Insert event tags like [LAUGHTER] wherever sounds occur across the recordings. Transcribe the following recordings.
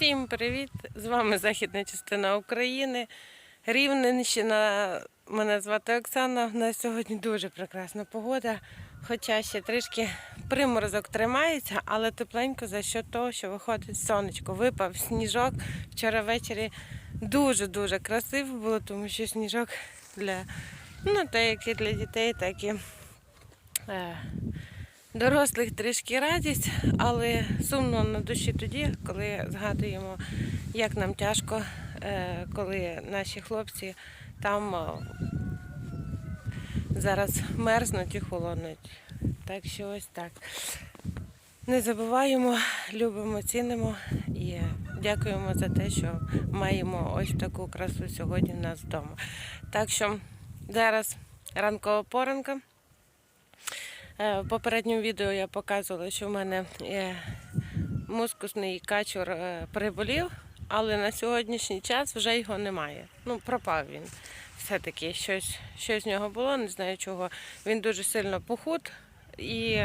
Всім привіт! З вами західна частина України. Рівненщина. Мене звати Оксана. У нас сьогодні дуже прекрасна погода. Хоча ще трішки приморозок тримається, але тепленько за що того, що виходить сонечко. Випав сніжок. Вчора ввечері дуже-дуже красиво було, тому що сніжок для ну, так і для дітей, так і е, дорослих трішки радість, але сумно на душі тоді, коли згадуємо, як нам тяжко, е, коли наші хлопці там е, зараз мерзнуть і холонуть. Так що ось так. Не забуваємо, любимо, цінимо і дякуємо за те, що маємо ось таку красу сьогодні в нас вдома. Так що зараз ранкова поранка. Е, В попередньому відео я показувала, що в мене е, мускусний качур е, приболів, але на сьогоднішній час вже його немає. Ну, пропав він. Все-таки щось, щось з нього було, не знаю чого. Він дуже сильно похуд і,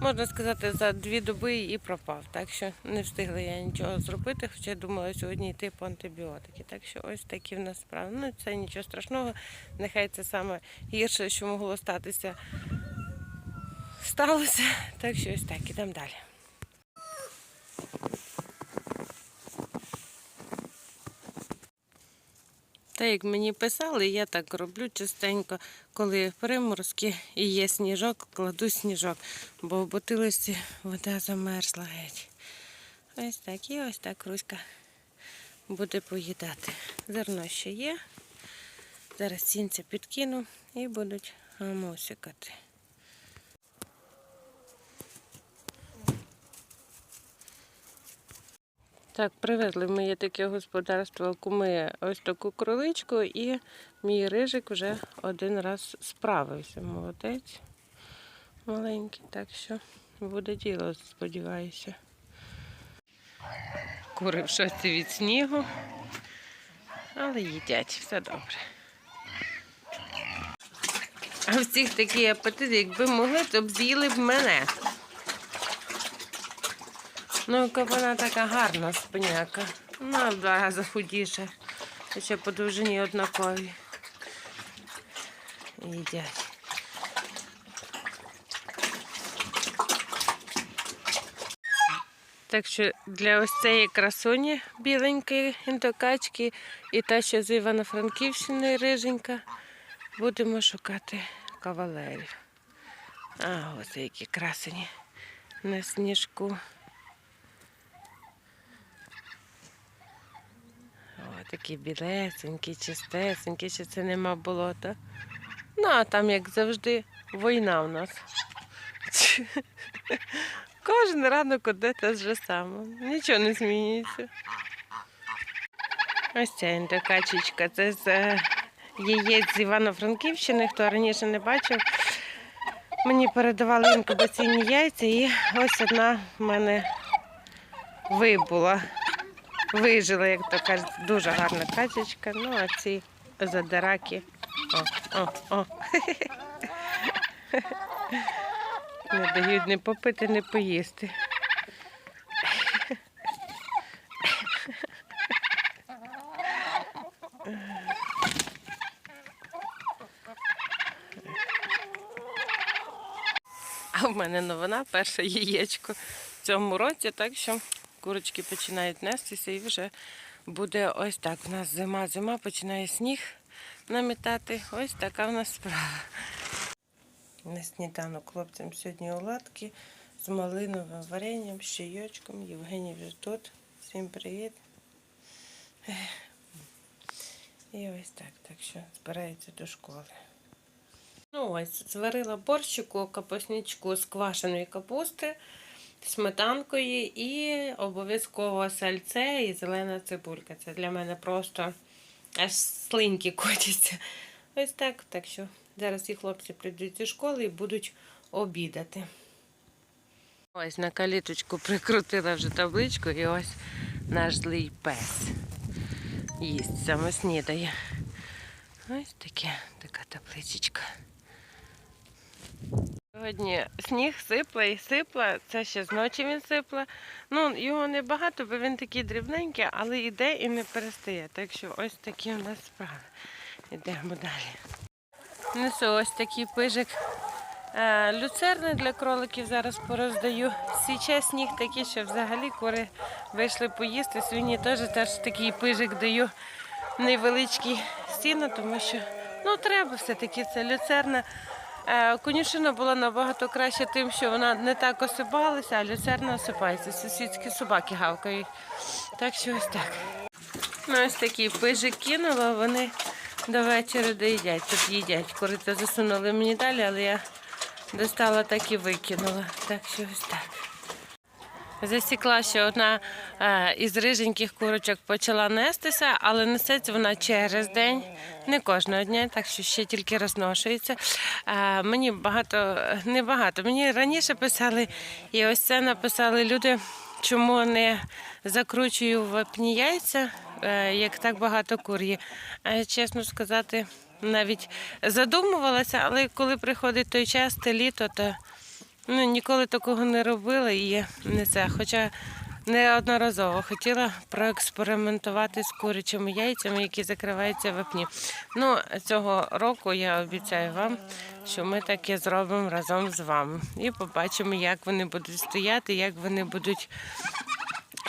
можна сказати, за дві доби і пропав. Так що не встигла я нічого зробити, хоча думала сьогодні йти по антибіотики. Так що ось такі в нас справи. Ну, це нічого страшного. Нехай це саме гірше, що могло статися сталося. Так що ось так, ідемо далі. Так як мені писали, я так роблю частенько, коли приморозки і є сніжок, кладу сніжок, бо в бутилості вода замерзла геть. Ось так і ось так Руська буде поїдати. Зерно ще є. Зараз сінця підкину і будуть мусикати. Так, привезли в моє таке господарство куми ось таку кроличку, і мій рижик вже один раз справився. Молодець маленький, так що буде діло, сподіваюся. Кури в шоці від снігу, але їдять, все добре. А всіх такий апетит, якби могли, то б з'їли б мене. Ну, яка вона така гарна спиняка. Ну, два рази худіша. Ще по довжині однакові. Їдять. Так що для ось цієї красуні біленької індокачки і та, що з Івано-Франківщини риженька, будемо шукати кавалерів. А, ось які красені на сніжку. Такі білесенькі, чистесенькі, що це нема болота. Ну, а там, як завжди, війна у нас. [LAUGHS] Кожен ранок одне те ж саме. Нічого не змінюється. Ось ця індокачечка. Це з е, яєць з Івано-Франківщини, хто раніше не бачив. Мені передавали інкубаційні яйця, і ось одна в мене вибула вижила, як то кажуть, дуже гарна качечка. Ну, а ці задираки. О, о, о. Не дають не попити, не поїсти. А в мене новина, перше яєчко в цьому році, так що курочки починають нестися і вже буде ось так. У нас зима, зима, починає сніг намітати. Ось така в нас справа. На сніданок хлопцям сьогодні оладки з малиновим варенням, з чайочком. Євгеній вже тут. Всім привіт. І ось так, так що збирається до школи. Ну ось, зварила борщику, капусничку з квашеної капусти, сметанкою і обов'язково сальце і зелена цибулька. Це для мене просто аж слиньки [LAUGHS] котяться. Ось так. Так що зараз ці хлопці прийдуть зі школи і будуть обідати. Ось на каліточку прикрутила вже табличку і ось наш злий пес. Їсть саме снідає. Ось таке, така табличечка. Сьогодні сніг сипле і сипле, це ще зночі він сипле. Ну, його небагато, бо він такий дрібненький, але йде і не перестає. Так що ось такі у нас справи. Йдемо далі. Несу ось такий пижик е, люцерни для кроликів зараз пороздаю. Січе сніг такий, що взагалі кури вийшли поїсти. Свині теж теж такий пижик даю невеличкий сіно, тому що ну, треба все-таки це люцерна. Е, Конюшина була набагато краще тим, що вона не так осипалася, а люцерна осипається. Сусідські собаки гавкають. Так що ось так. Ну, ось такі пижик кинула, вони до вечора доїдять. Тут їдять. Корито засунули мені далі, але я достала так і викинула. Так що ось так. Засікла, що одна е, із риженьких курочок почала нестися, але несеться вона через день, не кожного дня, так що ще тільки розношується. Е, мені багато, не багато. Мені раніше писали, і ось це написали люди, чому не закручую вапні яйця, е, як так багато кур чесно сказати, навіть задумувалася, але коли приходить той час, те літо, то Ну, ніколи такого не робила і не це. Хоча неодноразово хотіла проекспериментувати з курячими яйцями, які закриваються в вапні. Ну, цього року я обіцяю вам, що ми таке зробимо разом з вами. І побачимо, як вони будуть стояти, як вони будуть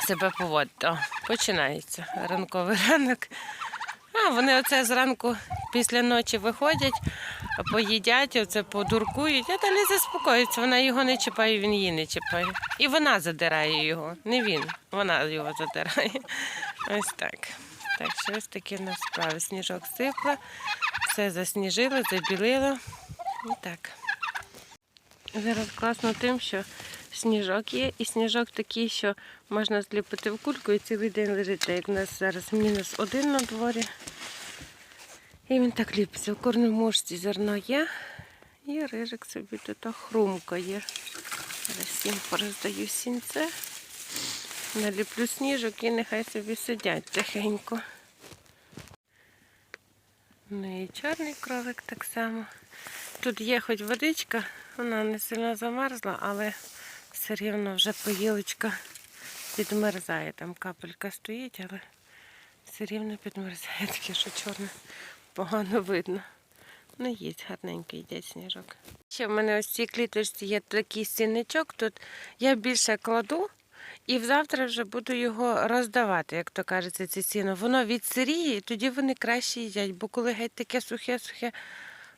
себе поводити. Починається ранковий [LAUGHS] ранок. А вони оце зранку після ночі виходять, поїдять, оце подуркують, а далі заспокоюються. Вона його не чіпає, він її не чіпає. І вона задирає його, не він, вона його задирає. Ось так. Так що ось такі в нас справи. Сніжок сипле, все засніжило, забілило. І так. Зараз класно тим, що сніжок є, і сніжок такий, що можна зліпити в кульку і цілий день лежить. Як у нас зараз мінус один на дворі. І він так ліпиться. У корнемошці зерно є. І рижик собі тут хрумкає. Зараз всім пороздаю сінце. Наліплю сніжок і нехай собі сидять тихенько. Ну і чорний кролик так само. Тут є хоч водичка, вона не сильно замерзла, але все рівно вже поїлочка підмерзає. Там капелька стоїть, але все рівно підмерзає, [LAUGHS] таке, що чорне погано видно. Ну, є гарненький йде сніжок. Ще в мене ось цій кліточці є такий сінничок. Тут я більше кладу і завтра вже буду його роздавати, як то кажеться, це сіно. Воно відсиріє, і тоді вони краще їдять, бо коли геть таке сухе-сухе,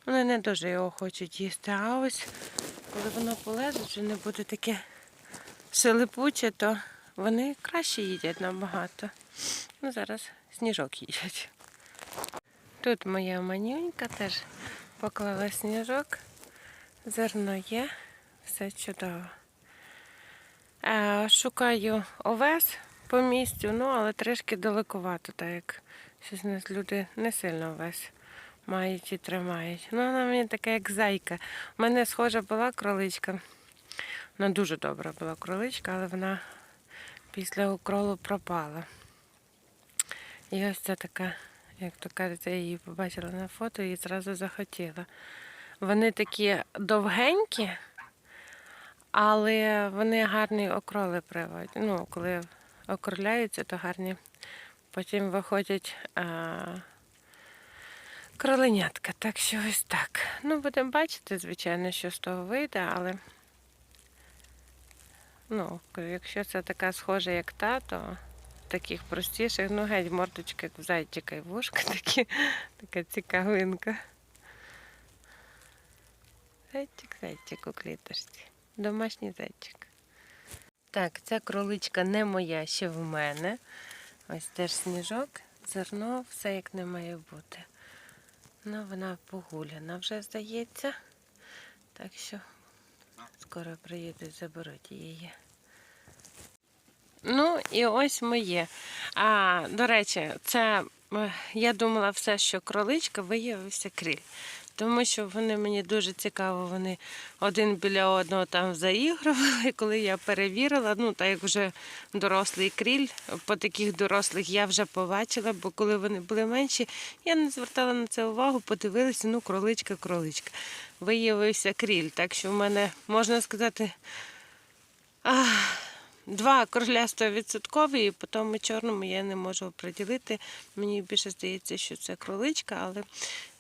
вони не дуже його хочуть їсти. А ось коли воно полезе, вже не буде таке шелепуче, то вони краще їдять набагато. Ну, зараз сніжок їдять. Тут моя манюнька теж поклала сніжок. Зерно є, все чудово. Е, Шукаю овес по місцю, ну але трішки далекувато, так як щось нас люди не сильно овес мають і тримають. Ну, вона мені така, як зайка. У мене схожа була кроличка. Вона дуже добра була кроличка, але вона після укролу пропала. І ось це така, як то кажеться, я її побачила на фото і зразу захотіла. Вони такі довгенькі, але вони гарні окроли приводять. Ну, коли окроляються, то гарні. Потім виходять а, кроленятка. Так що ось так. Ну, будемо бачити, звичайно, що з того вийде, але ну, якщо це така схожа, як та, то таких простіших, ну геть мордочка, як в зайчика і вушка [LAUGHS] такі, така цікавинка. Зайчик, зайчик у кліточці. Домашній зайчик. Так, ця кроличка не моя, ще в мене. Ось теж сніжок, зерно, все як не має бути. Ну, вона погуляна вже здається. Так що скоро приїдуть, заберуть її. Ну, і ось моє. А, до речі, це е, я думала все, що кроличка виявився кріль. Тому що вони мені дуже цікаво, вони один біля одного там заігрували. [LAUGHS] Коли я перевірила, ну так як вже дорослий кріль, по таких дорослих я вже побачила, бо коли вони були менші, я не звертала на це увагу, подивилася, ну, кроличка, кроличка. Виявився кріль. Так що в мене, можна сказати, а, два 100% і по тому чорному я не можу оприділити. Мені більше здається, що це кроличка, але,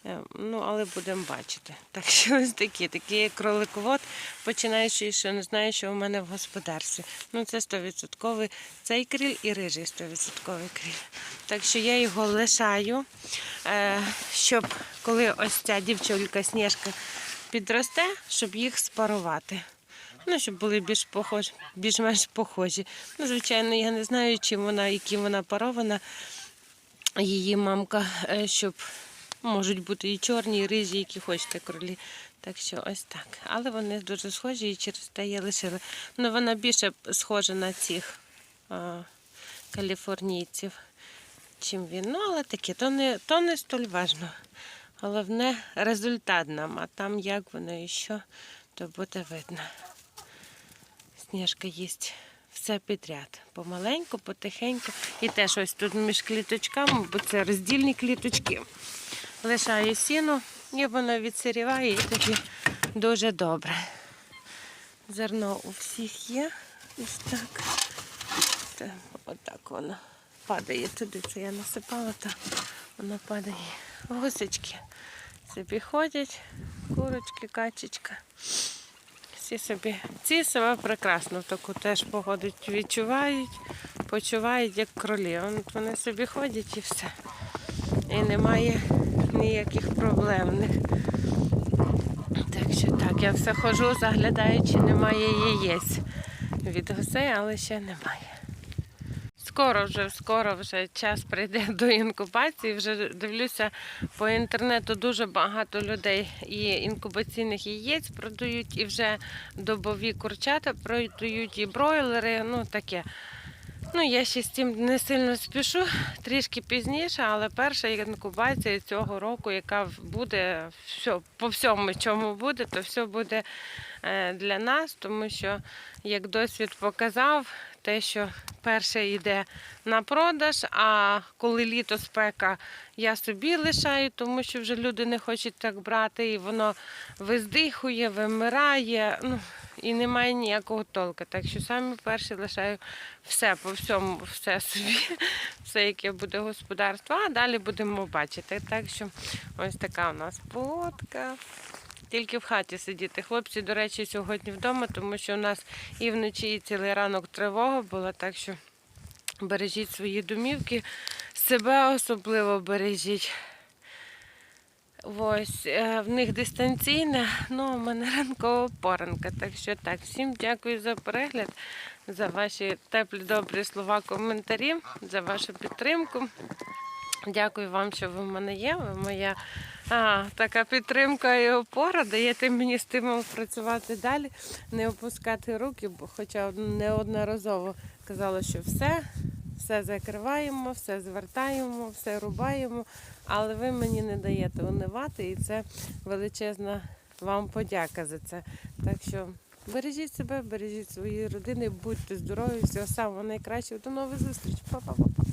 е, ну, але будемо бачити. [LAUGHS] Так що ось такі, є кроликовод, починаючи, що не знаю, що у мене в господарстві. Ну, це 100% цей кріль і рижий 100% кріль. Так що я його лишаю, е, щоб коли ось ця дівчинка Сніжка підросте, щоб їх спарувати. Ну, щоб були більш похожі, більш-менш похожі. Ну, звичайно, я не знаю, чим вона, яким вона парована, її мамка, е, щоб можуть бути і чорні, і рижі, які хочете кролі. Так що ось так. Але вони дуже схожі і через те я лишила. Ну, вона більше схожа на цих а, каліфорнійців, чим він. Ну, але таке, то не, то не столь важно. Головне результат нам, а там як воно і що, то буде видно. Сніжка їсть все підряд. Помаленьку, потихеньку. І теж ось тут між кліточками, бо це роздільні кліточки. Лишаю сіно, і воно відсиріває, і тоді дуже добре. Зерно у всіх є. Ось так. Це, отак воно падає туди. Це я насипала, то воно падає. Гусечки собі ходять, курочки, качечка. Всі собі. Ці себе прекрасно таку теж погоду відчувають, почувають як кролі. Вони собі ходять і все. І немає ніяких проблемних. Так що так, я все ходжу, заглядаю, чи немає яєць від гусей, але ще немає. Скоро вже, скоро вже час прийде [LAUGHS] до інкубації. Вже дивлюся по інтернету дуже багато людей і інкубаційних яєць продають, і вже добові курчата продають, і бройлери, ну таке. Ну, я ще з цим не сильно спішу, трішки пізніше, але перша інкубація цього року, яка буде все, по всьому, чому буде, то все буде е, для нас, тому що, як досвід показав, те, що перше йде на продаж, а коли літо спека, я собі лишаю, тому що вже люди не хочуть так брати, і воно виздихує, вимирає. Ну, і немає ніякого толку. Так що саме перше лишаю все по всьому, все собі, [LAUGHS] все, яке буде господарство, а далі будемо бачити. Так що ось така у нас фотка. Тільки в хаті сидіти. Хлопці, до речі, сьогодні вдома, тому що у нас і вночі, і цілий ранок тривога була, так що бережіть свої домівки, себе особливо бережіть. Ось, е, в них дистанційне, ну, у мене [LAUGHS] ранкова поранка. Так що так, всім дякую за перегляд, за ваші теплі, добрі слова, коментарі, за вашу підтримку. Дякую вам, що ви в мене є. Ви моя а, така підтримка і опора. Даєте мені стимул працювати далі, не опускати руки, хоча неодноразово казала, що все, все закриваємо, все звертаємо, все рубаємо, але ви мені не даєте унивати, і це величезна вам подяка за це. Так що бережіть себе, бережіть свої родини, будьте здорові, всього самого найкращого. До нових зустрічей. Па-па-па-па.